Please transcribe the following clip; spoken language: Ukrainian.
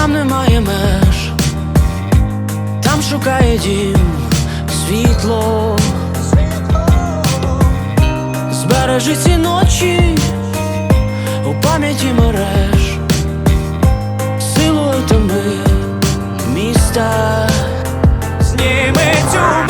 там немає меж, там шукає дім. Світло, збережи ці ночі у пам'яті мереж, силою тими міста, зніми цю